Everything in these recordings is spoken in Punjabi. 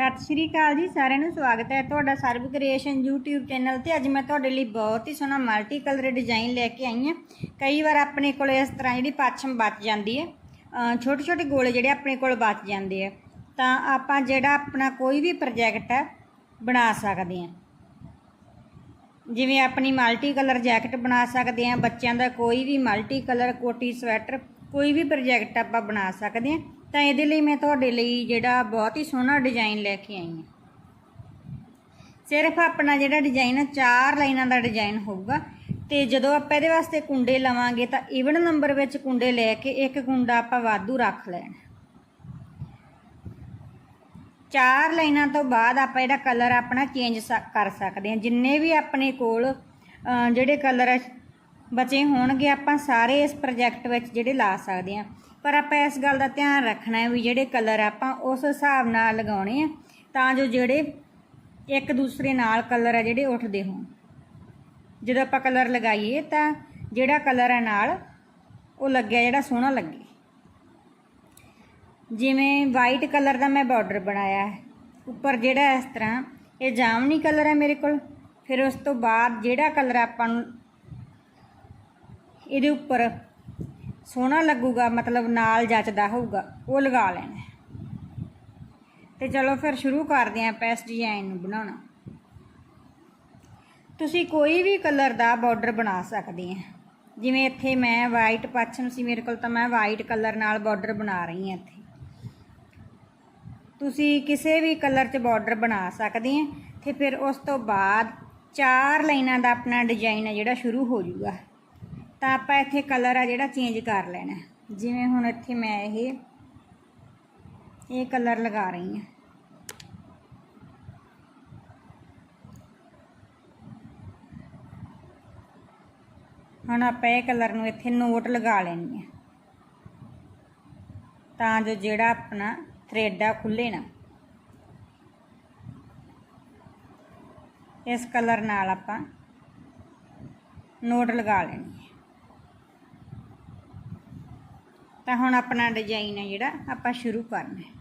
ਸਤਿ ਸ਼੍ਰੀ ਅਕਾਲ ਜੀ, ਸਾਰਿਆਂ ਨੂੰ ਸਵਾਗਤ ਹੈ ਤੁਹਾਡਾ ਸਰਵ ਕ੍ਰੀਏਸ਼ਨ YouTube ਚੈਨਲ ਤੇ। ਅੱਜ ਮੈਂ ਤੁਹਾਡੇ ਲਈ ਬਹੁਤ ਹੀ ਸੋਹਣਾ ਮਲਟੀ ਕਲਰ ਡਿਜ਼ਾਈਨ ਲੈ ਕੇ ਆਈ ਹਾਂ। ਕਈ ਵਾਰ ਆਪਣੇ ਕੋਲ ਇਸ ਤਰ੍ਹਾਂ ਜਿਹੜੀ ਪਾਛਮ ਬਚ ਜਾਂਦੀ ਹੈ ਛੋਟੇ ਛੋਟੇ ਗੋਲੇ ਜਿਹੜੇ ਆਪਣੇ ਕੋਲ ਬਚ ਜਾਂਦੇ ਆ, ਤਾਂ ਆਪਾਂ ਜਿਹੜਾ ਆਪਣਾ ਕੋਈ ਵੀ ਪ੍ਰੋਜੈਕਟ ਹੈ, ਬਣਾ ਸਕਦੇ ਹਾਂ। ਜਿਵੇਂ ਆਪਣੀ ਮਲਟੀ ਕਲਰ ਜੈਕਟ ਬਣਾ ਸਕਦੇ ਹਾਂ, ਬੱਚਿਆਂ ਦਾ ਕੋਈ ਵੀ ਮਲਟੀ ਕਲਰ ਕੋਟੀ ਸਵੈਟਰ, ਕੋਈ ਵੀ ਪ੍ਰੋਜੈਕਟ ਆਪਾਂ ਬਣਾ ਸਕਦੇ ਹਾਂ। ਤਾਂ ਇਹਦੇ ਲਈ ਮੈਂ ਤੁਹਾਡੇ ਲਈ ਜਿਹੜਾ ਬਹੁਤ ਹੀ ਸੋਹਣਾ ਡਿਜ਼ਾਈਨ ਲੈ ਕੇ ਆਈ ਹਾਂ। ਸਿਰਫ ਆਪਣਾ ਜਿਹੜਾ ਡਿਜ਼ਾਈਨ ਹੈ ਚਾਰ ਲਾਈਨਾਂ ਦਾ ਡਿਜ਼ਾਈਨ ਹੋਊਗਾ। ਤੇ ਜਦੋਂ ਆਪਾਂ ਇਹਦੇ ਵਾਸਤੇ ਕੁੰਡੇ ਲਵਾਂਗੇ ਤਾਂ ਈਵਨ ਨੰਬਰ ਵਿੱਚ ਕੁੰਡੇ ਲੈ ਕੇ ਇੱਕ ਕੁੰਡਾ ਆਪਾਂ ਵਾਧੂ ਰੱਖ ਲੈਣਾ। ਚਾਰ ਲਾਈਨਾਂ ਤੋਂ ਬਾਅਦ ਆਪਾਂ ਜਿਹੜਾ ਕਲਰ ਆਪਣਾ ਚੇਂਜ ਕਰ ਸਕਦੇ ਹਾਂ। ਜਿੰਨੇ ਵੀ ਆਪਣੇ ਕੋਲ ਜਿਹੜੇ ਕਲਰ ਬਚੇ ਹੋਣਗੇ, ਆਪਾਂ ਸਾਰੇ ਇਸ ਪ੍ਰੋਜੈਕਟ ਵਿੱਚ ਜਿਹੜੇ ਲਾ ਸਕਦੇ ਹਾਂ। ਪਰ ਆਪਾਂ ਇਸ ਗੱਲ ਦਾ ਧਿਆਨ ਰੱਖਣਾ ਹੈ ਵੀ ਜਿਹੜੇ ਕਲਰ ਆਪਾਂ ਉਸ ਹਿਸਾਬ ਨਾਲ ਲਗਾਉਣੇ ਆ, ਤਾਂ ਜੋ ਜਿਹੜੇ ਇੱਕ ਦੂਸਰੇ ਨਾਲ ਕਲਰ ਆ ਜਿਹੜੇ ਉੱਠਦੇ ਹੋਣ। ਜਦੋਂ ਆਪਾਂ ਕਲਰ ਲਗਾਈਏ, ਤਾਂ ਜਿਹੜਾ ਕਲਰ ਹੈ ਨਾਲ, ਉਹ ਲੱਗਿਆ ਜਿਹੜਾ ਸੋਹਣਾ ਲੱਗੇ। ਜਿਵੇਂ ਵਾਈਟ ਕਲਰ ਦਾ ਮੈਂ ਬਾਰਡਰ ਬਣਾਇਆ ਹੈ। ਉੱਪਰ ਜਿਹੜਾ ਇਸ ਤਰ੍ਹਾਂ, ਇਹ ਜਾਮਨੀ ਕਲਰ ਹੈ ਮੇਰੇ ਕੋਲ। ਫਿਰ ਉਸ ਤੋਂ ਬਾਅਦ ਜਿਹੜਾ ਕਲਰ ਆਪਾਂ ਨੂੰ ਇਹਦੇ ਉੱਪਰ ਸੋਹਣਾ ਲੱਗੂਗਾ, ਮਤਲਬ ਨਾਲ ਜੱਚਦਾ ਹੋਊਗਾ, ਉਹ ਲਗਾ ਲੈਣਾ। ਹੈ। ਤੇ ਚਲੋ ਫਿਰ ਸ਼ੁਰੂ ਕਰਦੇ ਆਂ ਆਪਾਂ ਇਸ ਡਿਜ਼ਾਈਨ ਨੂੰ ਬਣਾਉਣਾ। ਤੁਸੀਂ ਕੋਈ ਵੀ ਕਲਰ ਦਾ ਬਾਰਡਰ ਬਣਾ ਸਕਦੇ ਆ। ਜਿਵੇਂ ਇੱਥੇ ਮੈਂ ਵਾਈਟ ਪੱਛਮ ਸੀ ਮੇਰੇ ਕੋਲ ਤਾਂ ਮੈਂ ਵਾਈਟ ਕਲਰ ਨਾਲ ਬਾਰਡਰ ਬਣਾ ਰਹੀ ਹਾਂ ਇੱਥੇ। ਤੁਸੀਂ ਕਿਸੇ ਵੀ ਕਲਰ 'ਚ ਬਾਰਡਰ ਬਣਾ ਸਕਦੇ ਆ। ਤੇ ਫਿਰ ਉਸ ਤੋਂ ਬਾਅਦ ਚਾਰ ਲਾਈਨਾਂ ਦਾ ਆਪਣਾ ਡਿਜ਼ਾਈਨ ਹੈ ਜਿਹੜਾ ਸ਼ੁਰੂ ਹੋ ਜਾਊਗਾ ਤਾਂ ਆਪਾਂ ਇੱਥੇ ਕਲਰ ਆ ਜਿਹੜਾ ਚੇਂਜ ਕਰ ਲੈਣਾ ਜਿਵੇਂ ਹੁਣ ਇੱਥੇ ਮੈਂ ਇਹ ਇਹ ਕਲਰ ਲਗਾ ਰਹੀ ਹਾਂ। ਹੁਣ ਆਪਾਂ ਇਹ ਕਲਰ ਨੂੰ ਇੱਥੇ ਨੋਟ ਲਗਾ ਲੈਣੀ ਹੈ। ਤਾਂ ਜੋ ਜਿਹੜਾ ਆਪਣਾ ਥ੍ਰੈਡ ਆ ਖੁੱਲੇ ਨਾ। ਇਸ ਕਲਰ ਨਾਲ ਆਪਾਂ ਨੋਟ ਲਗਾ ਲੈਣੀ ਹੈ ਤਾਂ ਹੁਣ ਆਪਣਾ ਡਿਜ਼ਾਈਨ ਹੈ ਜਿਹੜਾ, ਆਪਾਂ ਸ਼ੁਰੂ ਕਰਨਾ ਹੈ।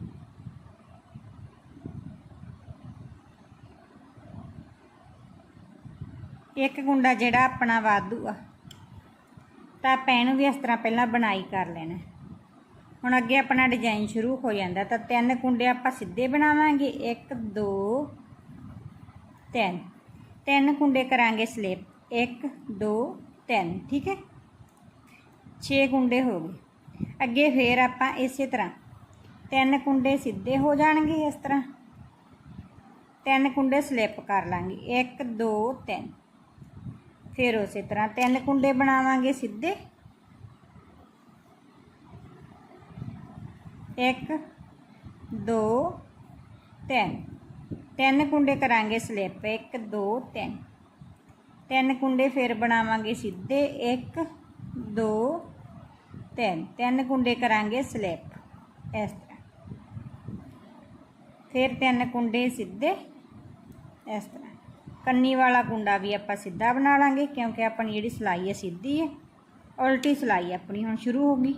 ਇੱਕ ਗੁੰਡਾ ਜਿਹੜਾ ਆਪਣਾ ਵਾਧੂ ਆ, ਤਾਂ ਆਪਾਂ ਇਹਨੂੰ ਵੀ ਇਸ ਤਰ੍ਹਾਂ ਪਹਿਲਾਂ ਬਣਾਈ ਕਰ ਲੈਣਾ ਹੁਣ ਅੱਗੇ ਆਪਣਾ ਡਿਜ਼ਾਈਨ ਸ਼ੁਰੂ ਹੋ ਜਾਂਦਾ, ਤਾਂ ਤਿੰਨ ਕੁੰਡੇ ਆਪਾਂ ਸਿੱਧੇ ਬਣਾਵਾਂਗੇ 1 2 3 ਤਿੰਨ। ਕੁੰਡੇ ਕਰਾਂਗੇ ਸਲਿਪ 1 2 3 ਠੀਕ ਹੈ? 6 ਕੁੰਡੇ ਹੋ ਗਏ। ਅੱਗੇ ਫੇਰ ਆਪਾਂ ਇਸੇ ਤਰ੍ਹਾਂ। ਤਿੰਨ ਕੁੰਡੇ ਸਿੱਧੇ ਹੋ ਜਾਣਗੇ ਇਸ ਤਰ੍ਹਾਂ। ਤਿੰਨ ਕੁੰਡੇ ਸਲਿੱਪ ਕਰ ਲਾਂਗੇ। 1 2 3 ਫਿਰ ਉਸੇ ਤਰ੍ਹਾਂ ਤਿੰਨ ਕੁੰਡੇ ਬਣਾਵਾਂਗੇ ਸਿੱਧੇ। ਇੱਕ, ਦੋ, ਤਿੰਨ। ਤਿੰਨ ਕੁੰਡੇ ਕਰਾਂਗੇ ਸਲਿੱਪ ਇੱਕ, ਦੋ, ਤਿੰਨ। ਤਿੰਨ ਕੁੰਡੇ ਫਿਰ ਬਣਾਵਾਂਗੇ ਸਿੱਧੇ। ਇੱਕ, ਦੋ ਤਿੰਨ ਤਿੰਨ ਕੁੰਡੇ ਕਰਾਂਗੇ ਸਲਿਪ ਇਸ ਤਰ੍ਹਾਂ। ਫਿਰ ਤਿੰਨ ਕੁੰਡੇ ਸਿੱਧੇ, ਇਸ ਤਰ੍ਹਾਂ। ਕੰਨੀ ਵਾਲਾ ਕੁੰਡਾ ਵੀ ਆਪਾਂ ਸਿੱਧਾ ਬਣਾ ਲਾਂਗੇ, ਕਿਉਂਕਿ ਆਪਣੀ ਜਿਹੜੀ ਸਲਾਈ ਹੈ ਸਿੱਧੀ ਹੈ ਉਲਟੀ ਸਲਾਈ ਆਪਣੀ ਹੁਣ ਸ਼ੁਰੂ ਹੋ ਗਈ।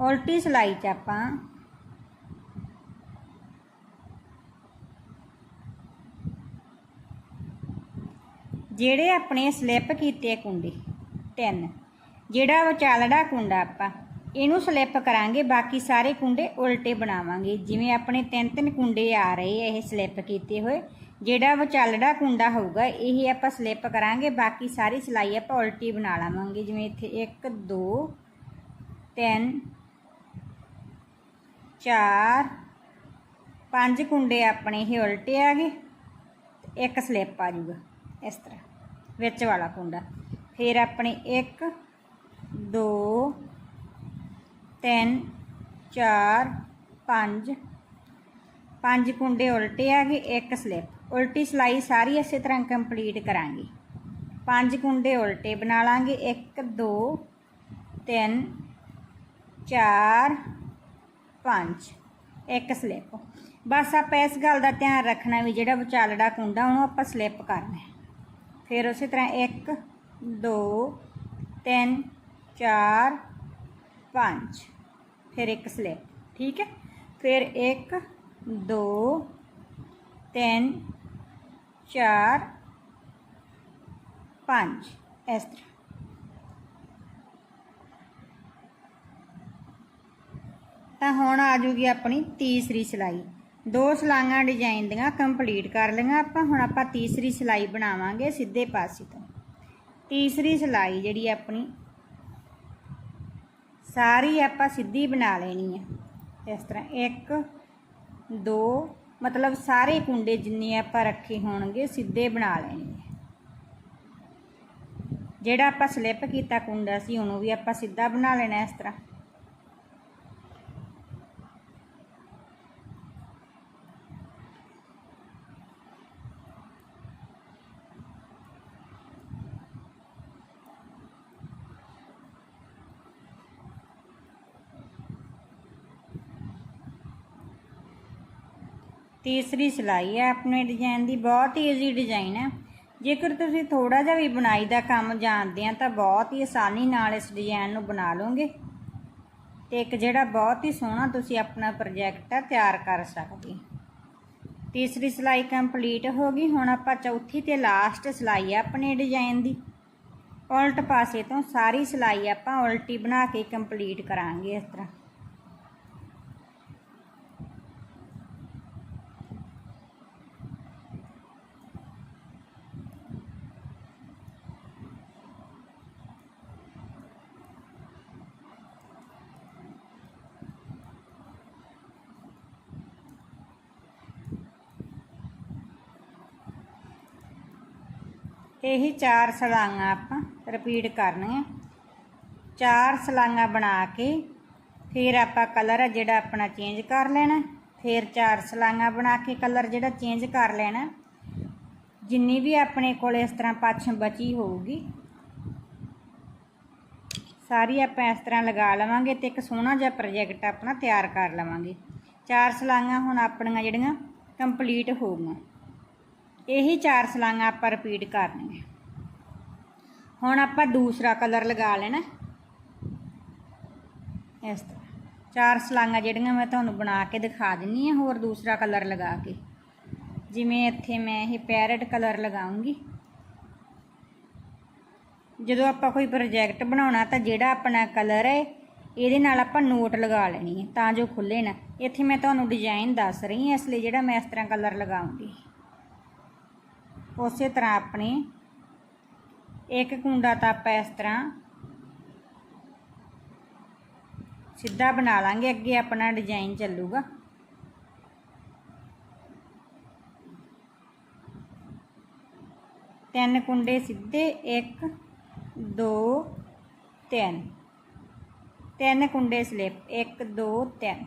ਉਲਟੀ ਸਲਾਈ 'ਚ ਆਪਾਂ ਜਿਹੜੇ ਆਪਣੇ ਸਲਿੱਪ ਕੀਤੇ ਕੁੰਡੇ, ਤਿੰਨ। ਜਿਹੜਾ ਵਿਚਾਲੜਾ ਕੁੰਡਾ ਆਪਾਂ, ਇਹਨੂੰ ਸਲਿੱਪ ਕਰਾਂਗੇ, ਬਾਕੀ ਸਾਰੇ ਕੁੰਡੇ ਉਲਟੇ ਬਣਾਵਾਂਗੇ। ਜਿਵੇਂ ਆਪਣੇ ਤਿੰਨ ਤਿੰਨ ਕੁੰਡੇ ਆ ਰਹੇ ਇਹ ਸਲਿੱਪ ਕੀਤੇ ਹੋਏ, ਜਿਹੜਾ ਵਿਚਾਲੜਾ ਕੁੰਡਾ ਹੋਊਗਾ, ਇਹ ਆਪਾਂ ਸਲਿੱਪ ਕਰਾਂਗੇ, ਬਾਕੀ ਸਾਰੀ ਸਿਲਾਈ ਆਪਾਂ ਉਲਟੀ ਬਣਾ ਲਾਵਾਂਗੇ। ਜਿਵੇਂ ਇੱਥੇ 1 2 3 4 ਪੰਜ ਕੁੰਡੇ ਆਪਣੇ ਇਹ ਉਲਟੇ ਆ ਗਏ, ਇੱਕ ਸਲਿੱਪ ਆ ਜਾਊਗਾ, ਇਸ ਤਰ੍ਹਾਂ, ਵਿੱਚ ਵਾਲਾ ਕੁੰਡਾ। ਫਿਰ ਆਪਣੇ 1 2 3 4 5 ਪੰਜ ਕੁੰਡੇ ਉਲਟੇ ਆ ਗਏ, ਇੱਕ ਸਲਿੱਪ। ਉਲਟੀ ਸਲਾਈ ਸਾਰੀ ਇਸੇ ਤਰ੍ਹਾਂ ਕੰਪਲੀਟ ਕਰਾਂਗੇ। ਪੰਜ ਕੁੰਡੇ ਉਲਟੇ ਬਣਾ ਲਾਂਗੇ 1 2 3 4 5 ਇੱਕ ਸਲਿੱਪ। ਬਸ ਆਪਾਂ ਇਸ ਗੱਲ ਦਾ ਧਿਆਨ ਰੱਖਣਾ ਵੀ ਜਿਹੜਾ ਵਿਚਾਲੜਾ ਕੁੰਡਾ, ਉਹਨੂੰ ਆਪਾਂ ਸਲਿੱਪ ਕਰਨਾ ਫਿਰ ਉਸੇ ਤਰ੍ਹਾਂ 1 2 3 4 5 ਫਿਰ ਇੱਕ ਸਲਿੱਪ ਠੀਕ ਹੈ? ਫਿਰ 1 2 3 4 5 ਇਸ ਤਰ੍ਹਾਂ। ਤਾਂ ਹੁਣ ਆ ਜੂਗੀ ਆਪਣੀ ਤੀਸਰੀ ਸਿਲਾਈ। ਦੋ ਸਲਾਈਆਂ ਡਿਜ਼ਾਈਨ ਦੀਆਂ ਕੰਪਲੀਟ ਕਰ ਲਈਆਂ ਆਪਾਂ। ਹੁਣ ਆਪਾਂ ਤੀਸਰੀ ਸਿਲਾਈ ਬਣਾਵਾਂਗੇ ਸਿੱਧੇ ਪਾਸੇ ਤੋਂ। ਤੀਸਰੀ ਸਿਲਾਈ ਜਿਹੜੀ ਆਪਣੀ ਸਾਰੀ ਆਪਾਂ ਸਿੱਧੀ ਬਣਾ ਲੈਣੀ ਹੈ ਇਸ ਤਰ੍ਹਾਂ 1 2 ਮਤਲਬ ਸਾਰੇ ਕੁੰਡੇ ਜਿੰਨੇ ਆਪਾਂ ਰੱਖੇ ਹੋਣਗੇ, ਸਿੱਧੇ ਬਣਾ ਲੈਣੇ ਜਿਹੜਾ ਆਪਾਂ ਸਲਿੱਪ ਕੀਤਾ ਕੁੰਡਾ ਸੀ, ਉਹਨੂੰ ਵੀ ਆਪਾਂ ਸਿੱਧਾ ਬਣਾ ਲੈਣਾ ਇਸ ਤਰ੍ਹਾਂ। ਤੀਸਰੀ ਸਿਲਾਈ ਹੈ, ਆਪਣੇ ਡਿਜ਼ਾਈਨ ਦੀ ਬਹੁਤ ਹੀ ਈਜ਼ੀ ਡਿਜ਼ਾਈਨ ਹੈ। ਜੇਕਰ ਤੁਸੀਂ ਥੋੜਾ ਜਿਹਾ ਵੀ ਬੁਣਾਈ ਦਾ ਕੰਮ ਜਾਣਦੇ ਆ, ਤਾਂ ਬਹੁਤ ਹੀ ਆਸਾਨੀ ਨਾਲ ਇਸ ਡਿਜ਼ਾਈਨ ਨੂੰ ਬਣਾ ਲਓਗੇ ਤੇ ਇੱਕ ਜਿਹੜਾ ਬਹੁਤ ਹੀ ਸੋਹਣਾ ਤੁਸੀਂ ਆਪਣਾ ਪ੍ਰੋਜੈਕਟ ਹੈ, ਤਿਆਰ ਕਰ ਸਕਦੇ ਤੀਸਰੀ ਸਿਲਾਈ ਕੰਪਲੀਟ ਹੋ ਗਈ। ਹੁਣ ਆਪਾਂ ਚੌਥੀ ਤੇ ਲਾਸਟ ਸਿਲਾਈ ਆ ਆਪਣੇ ਡਿਜ਼ਾਈਨ ਦੀ। ਉਲਟ ਪਾਸੇ ਤੋਂ ਸਾਰੀ ਸਿਲਾਈ ਆਪਾਂ ਉਲਟੀ ਬਣਾ ਕੇ ਕੰਪਲੀਟ ਕਰਾਂਗੇ ਇਸ ਤਰ੍ਹਾਂ। ਇਹੀ ਚਾਰ ਸਲਾਈਆਂ ਆਪਾਂ ਰਿਪੀਟ ਕਰਨੀਆਂ। ਚਾਰ ਸਲਾਈਆਂ ਬਣਾ ਕੇ ਫਿਰ ਆਪਾਂ ਕਲਰ ਆ ਜਿਹੜਾ ਆਪਣਾ ਚੇਂਜ ਕਰ ਲੈਣਾ। ਫਿਰ ਚਾਰ ਸਲਾਈਆਂ ਬਣਾ ਕੇ ਕਲਰ ਜਿਹੜਾ ਚੇਂਜ ਕਰ ਲੈਣਾ। ਜਿੰਨੀ ਵੀ ਆਪਣੇ ਕੋਲ ਇਸ ਤਰ੍ਹਾਂ ਪੱਛਮ ਬਚੀ ਹੋਊਗੀ, ਸਾਰੀ ਆਪਾਂ ਇਸ ਤਰ੍ਹਾਂ ਲਗਾ ਲਵਾਂਗੇ ਤੇ ਇੱਕ ਸੋਹਣਾ ਜਿਹਾ ਪ੍ਰੋਜੈਕਟ ਆਪਣਾ ਤਿਆਰ ਕਰ ਲਵਾਂਗੇ। ਚਾਰ ਸਲਾਈਆਂ ਹੁਣ ਆਪਣੀਆਂ ਜਿਹੜੀਆਂ ਕੰਪਲੀਟ ਹੋ ਗਈਆਂ ਇਹੀ ਚਾਰ ਸਲਾਈਆਂ ਆਪਾਂ ਰਿਪੀਟ ਕਰਨੀਆਂ। ਹੁਣ ਆਪਾਂ ਦੂਸਰਾ ਕਲਰ ਲਗਾ ਲੈਣਾ। ਇਸ ਤਰ੍ਹਾਂ। ਚਾਰ ਸਲਾਈਆਂ ਜਿਹੜੀਆਂ ਮੈਂ ਤੁਹਾਨੂੰ ਬਣਾ ਕੇ ਦਿਖਾ ਦਿੰਨੀ ਆ, ਹੋਰ ਦੂਸਰਾ ਕਲਰ ਲਗਾ ਕੇ। ਜਿਵੇਂ ਇੱਥੇ ਮੈਂ ਇਹ ਪੈਰਟ ਕਲਰ ਲਗਾਉਂਗੀ। ਜਦੋਂ ਆਪਾਂ ਕੋਈ ਪ੍ਰੋਜੈਕਟ ਬਣਾਉਣਾ, ਤਾਂ ਜਿਹੜਾ ਆਪਣਾ ਕਲਰ ਹੈ, ਇਹਦੇ ਨਾਲ ਆਪਾਂ ਨੋਟ ਲਗਾ ਲੈਣੀ ਹੈ, ਤਾਂ ਜੋ ਖੁੱਲੇ ਨਾ। ਇੱਥੇ ਮੈਂ ਤੁਹਾਨੂੰ ਡਿਜ਼ਾਈਨ ਦੱਸ ਰਹੀ ਹਾਂ, ਇਸ ਲਈ ਜਿਹੜਾ ਮੈਂ ਇਸ ਤਰ੍ਹਾਂ ਕਲਰ ਲਗਾਉਂਗੀ। ਉਸੇ ਤਰ੍ਹਾਂ ਆਪਣੇ। ਇੱਕ ਕੁੰਡਾ ਤਾਂ ਆਪਾਂ ਇਸ ਤਰ੍ਹਾਂ। ਸਿੱਧਾ ਬਣਾ ਲਾਂਗੇ, ਅੱਗੇ ਆਪਣਾ ਡਿਜ਼ਾਈਨ ਚੱਲੂਗਾ। ਤਿੰਨ ਕੁੰਡੇ ਸਿੱਧੇ 1 2 3 ਤਿੰਨ ਕੁੰਡੇ ਸਲਿਪ 1 2 3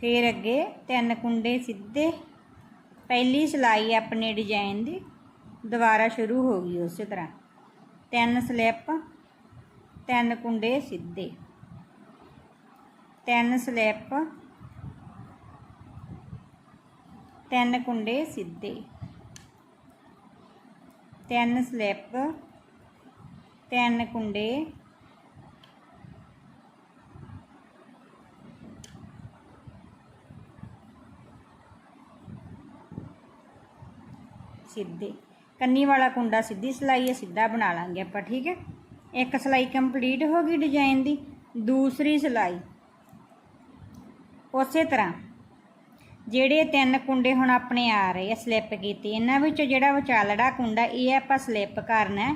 ਫਿਰ ਅੱਗੇ ਤਿੰਨ ਕੁੰਡੇ ਸਿੱਧੇ। ਪਹਿਲੀ ਸਿਲਾਈ ਆਪਣੇ ਡਿਜ਼ਾਈਨ ਦੀ। ਦੁਬਾਰਾ ਸ਼ੁਰੂ ਹੋ ਗਈ ਉਸੇ ਤਰ੍ਹਾਂ। ਤਿੰਨ ਸਲਿੱਪ, ਤਿੰਨ ਕੁੰਡੇ ਸਿੱਧੇ। ਤਿੰਨ ਸਲਿੱਪ, ਤਿੰਨ ਕੁੰਡੇ ਸਿੱਧੇ। ਤਿੰਨ ਸਲਿੱਪ, ਤਿੰਨ ਕੁੰਡੇ ਸਿੱਧੇ। ਕੰਨੀ ਵਾਲਾ ਕੁੰਡਾ ਸਿੱਧੀ ਸਿਲਾਈ ਹੈ ਸਿੱਧਾ ਬਣਾ ਲਾਂਗੇ ਆਪਾਂ, ਠੀਕ ਹੈ? ਇੱਕ ਸਿਲਾਈ ਕੰਪਲੀਟ ਹੋ ਗਈ ਡਿਜ਼ਾਈਨ ਦੀ, ਦੂਸਰੀ ਸਿਲਾਈ। ਉਸੇ ਤਰ੍ਹਾਂ, ਜਿਹੜੇ ਤਿੰਨ ਕੁੰਡੇ ਹੁਣ ਆਪਣੇ ਆ ਰਹੇ ਆ, ਸਲਿੱਪ ਕੀਤੇ, ਇਹਨਾਂ ਵਿੱਚੋਂ ਜਿਹੜਾ ਵਿਚਾਲੜਾ ਕੁੰਡਾ, ਇਹ ਆਪਾਂ ਸਲਿੱਪ ਕਰਨਾ ਹੈ।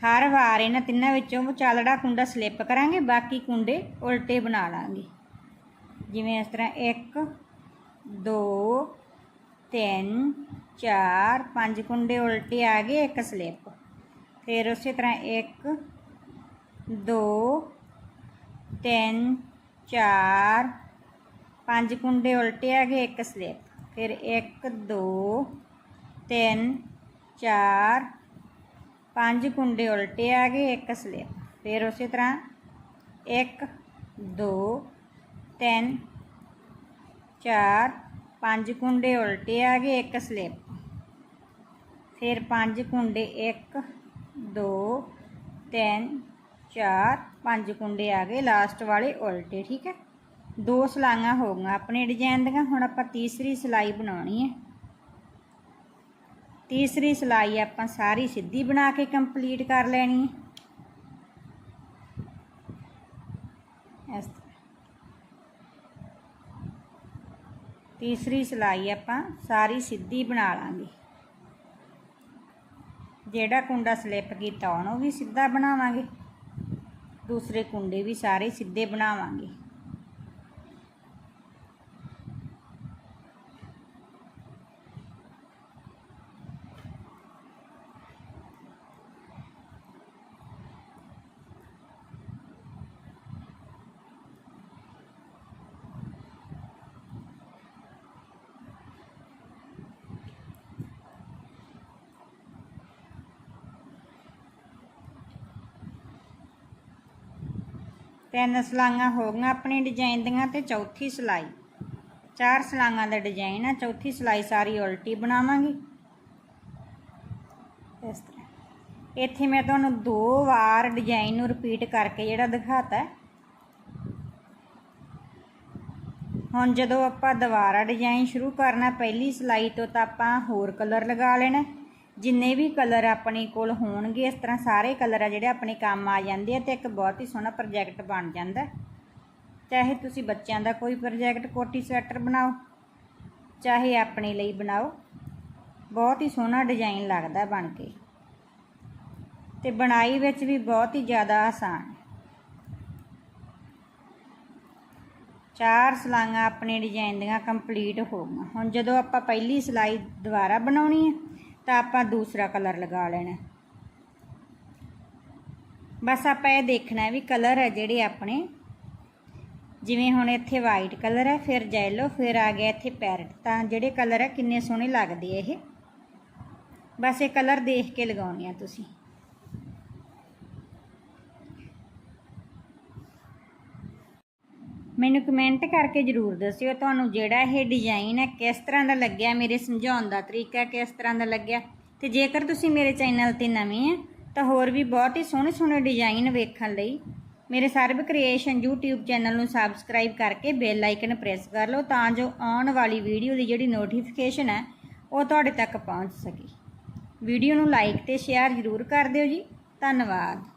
ਹਰ ਵਾਰ ਇਹਨਾਂ ਤਿੰਨਾਂ ਵਿੱਚੋਂ ਵਿਚਾਲੜਾ ਕੁੰਡਾ ਸਲਿੱਪ ਕਰਾਂਗੇ, ਬਾਕੀ ਕੁੰਡੇ ਉਲਟੇ ਬਣਾ ਲਾਂਗੇ। ਜਿਵੇਂ ਇਸ ਤਰ੍ਹਾਂ 1 2 3 4 5 ਕੁੰਡੇ ਉਲਟੇ ਆ ਗਏ, ਇੱਕ ਸਲਿੱਪ। ਫਿਰ ਉਸੇ ਤਰ੍ਹਾਂ 1 2 3 4 ਪੰਜ ਕੁੰਡੇ ਉਲਟੇ ਆ ਗਏ, ਇੱਕ ਸਲਿੱਪ। ਫਿਰ 1 2 3 4 ਪੰਜ ਕੁੰਡੇ ਉਲਟੇ ਆ ਗਏ, ਇੱਕ ਸਲਿੱਪ। ਫਿਰ ਉਸੇ ਤਰ੍ਹਾਂ 1 2 3 4 ਪੰਜ ਕੁੰਡੇ ਉਲਟੇ ਆ ਗਏ, ਇੱਕ ਸਲਿੱਪ। ਫਿਰ ਪੰਜ ਕੁੰਡੇ 1 2 3 4 ਪੰਜ ਕੁੰਡੇ ਆ ਗਏ ਲਾਸਟ ਵਾਲੇ ਉਲਟੇ, ਠੀਕ ਹੈ? ਦੋ ਸਲਾਈਆਂ ਹੋ ਗਈਆਂ ਆਪਣੇ ਡਿਜ਼ਾਈਨ ਦੀਆਂ, ਹੁਣ ਆਪਾਂ ਤੀਸਰੀ ਸਲਾਈ ਬਣਾਉਣੀ ਹੈ। ਤੀਸਰੀ ਸਲਾਈ ਆਪਾਂ ਸਾਰੀ ਸਿੱਧੀ ਬਣਾ ਕੇ ਕੰਪਲੀਟ ਕਰ ਲੈਣੀ ਹੈ ਇਸ ਤਰ੍ਹਾਂ। ਤੀਸਰੀ ਸਿਲਾਈ ਆਪਾਂ ਸਾਰੀ ਸਿੱਧੀ ਬਣਾ ਲਾਂਗੇ। ਜਿਹੜਾ ਕੁੰਡਾ ਸਲਿੱਪ ਕੀਤਾ ਉਹਨੂੰ ਵੀ ਸਿੱਧਾ ਬਣਾਵਾਂਗੇ। ਦੂਸਰੇ ਕੁੰਡੇ ਵੀ ਸਾਰੇ ਸਿੱਧੇ ਬਣਾਵਾਂਗੇ। ਤਿੰਨ ਸਲਾਈਆਂ ਹੋ ਗਈਆਂ ਆਪਣੇ ਡਿਜ਼ਾਈਨ ਦੀਆਂ ਤੇ ਚੌਥੀ ਸਲਾਈ। ਚਾਰ ਸਲਾਈਆਂ ਦਾ ਡਿਜ਼ਾਈਨ ਆ, ਚੌਥੀ ਸਲਾਈ ਸਾਰੀ ਉਲਟੀ ਬਣਾਵਾਂਗੇ। ਇਸ ਤਰ੍ਹਾਂ। ਇੱਥੇ ਮੈਂ ਤੁਹਾਨੂੰ ਦੋ ਵਾਰ ਡਿਜ਼ਾਈਨ ਨੂੰ ਰਿਪੀਟ ਕਰਕੇ ਜਿਹੜਾ ਦਿਖਾਤਾ ਹੁਣ ਜਦੋਂ ਆਪਾਂ ਦੁਬਾਰਾ ਡਿਜ਼ਾਈਨ ਸ਼ੁਰੂ ਕਰਨਾ, ਪਹਿਲੀ ਸਲਾਈ ਤੋਂ ਤਾਂ ਆਪਾਂ ਹੋਰ ਕਲਰ ਲਗਾ ਲੈਣਾ ਜਿੰਨੇ ਵੀ ਕਲਰ ਆਪਣੇ ਕੋਲ ਹੋਣਗੇ, ਇਸ ਤਰ੍ਹਾਂ ਸਾਰੇ ਕਲਰ ਆ ਜਿਹੜੇ ਆਪਣੇ ਕੰਮ ਆ ਜਾਂਦੇ ਆ ਤੇ ਇੱਕ ਬਹੁਤ ਹੀ ਸੋਹਣਾ ਪ੍ਰੋਜੈਕਟ ਬਣ ਜਾਂਦਾ। ਚਾਹੇ ਤੁਸੀਂ ਬੱਚਿਆਂ ਦਾ ਕੋਈ ਪ੍ਰੋਜੈਕਟ ਕੋਟੀ ਸਵੈਟਰ ਬਣਾਓ, ਚਾਹੇ ਆਪਣੇ ਲਈ ਬਣਾਓ, ਬਹੁਤ ਹੀ ਸੋਹਣਾ ਡਿਜ਼ਾਈਨ ਲੱਗਦਾ ਬਣ ਕੇ। ਤੇ ਬਣਾਈ ਵਿੱਚ ਵੀ ਬਹੁਤ ਹੀ ਜ਼ਿਆਦਾ ਆਸਾਨ। ਚਾਰ ਸਲਾਈਆਂ ਆਪਣੇ ਡਿਜ਼ਾਈਨ ਦੀਆਂ ਕੰਪਲੀਟ ਹੋ ਗਈਆਂ। ਹੁਣ ਜਦੋਂ ਆਪਾਂ ਪਹਿਲੀ ਸਲਾਈ ਦੁਬਾਰਾ ਬਣਾਉਣੀ ਹੈ ਤਾਂ ਆਪਾਂ ਦੂਸਰਾ ਕਲਰ ਲਗਾ ਲੈਣਾ। ਬਸ ਆਪਾਂ ਇਹ ਦੇਖਣਾ ਵੀ ਕਲਰ ਹੈ ਜਿਹੜੇ ਆਪਣੇ। ਜਿਵੇਂ ਹੁਣ ਇੱਥੇ ਵਾਈਟ ਕਲਰ ਹੈ ਫਿਰ ਜੈਲੋ ਫਿਰ ਆ ਗਿਆ ਇੱਥੇ ਪੈਰਟ ਤਾਂ ਜਿਹੜੇ ਕਲਰ ਹੈ ਕਿੰਨੇ ਸੋਹਣੇ ਲੱਗਦੇ ਆ ਇਹ। ਬਸ ਇਹ ਕਲਰ ਦੇਖ ਕੇ ਲਗਾਉਣੇ ਆ ਤੁਸੀਂ। ਮੈਨੂੰ ਕਮੈਂਟ ਕਰਕੇ ਜਰੂਰ ਦੱਸਿਓ ਤੁਹਾਨੂੰ ਜਿਹੜਾ ਇਹ ਡਿਜ਼ਾਈਨ ਹੈ, ਕਿਸ ਤਰ੍ਹਾਂ ਦਾ ਲੱਗਿਆ, ਮੇਰੇ ਸਮਝਾਉਣ ਦਾ ਤਰੀਕਾ ਕਿਸ ਤਰ੍ਹਾਂ ਦਾ ਲੱਗਿਆ। ਤੇ ਜੇਕਰ ਤੁਸੀਂ ਮੇਰੇ ਚੈਨਲ ਤੇ ਨਵੇਂ ਆ, ਤਾਂ ਹੋਰ ਵੀ ਬਹੁਤ ਹੀ ਸੋਹਣੇ ਸੋਹਣੇ ਡਿਜ਼ਾਈਨ ਵੇਖਣ ਲਈ ਮੇਰੇ ਸਰਬ ਕ੍ਰੀਏਸ਼ਨ YouTube ਚੈਨਲ ਨੂੰ ਸਬਸਕ੍ਰਾਈਬ ਕਰਕੇ ਬੈਲ ਆਈਕਨ ਪ੍ਰੈਸ ਕਰ ਲਓ, ਤਾਂ ਜੋ ਆਉਣ ਵਾਲੀ ਵੀਡੀਓ ਦੀ ਜਿਹੜੀ ਨੋਟੀਫਿਕੇਸ਼ਨ ਹੈ, ਉਹ ਤੁਹਾਡੇ ਤੱਕ ਪਹੁੰਚ ਸਕੇ। ਵੀਡੀਓ ਨੂੰ ਲਾਈਕ ਤੇ ਸ਼ੇਅਰ ਜ਼ਰੂਰ ਕਰ ਦਿਓ ਜੀ। ਧੰਨਵਾਦ।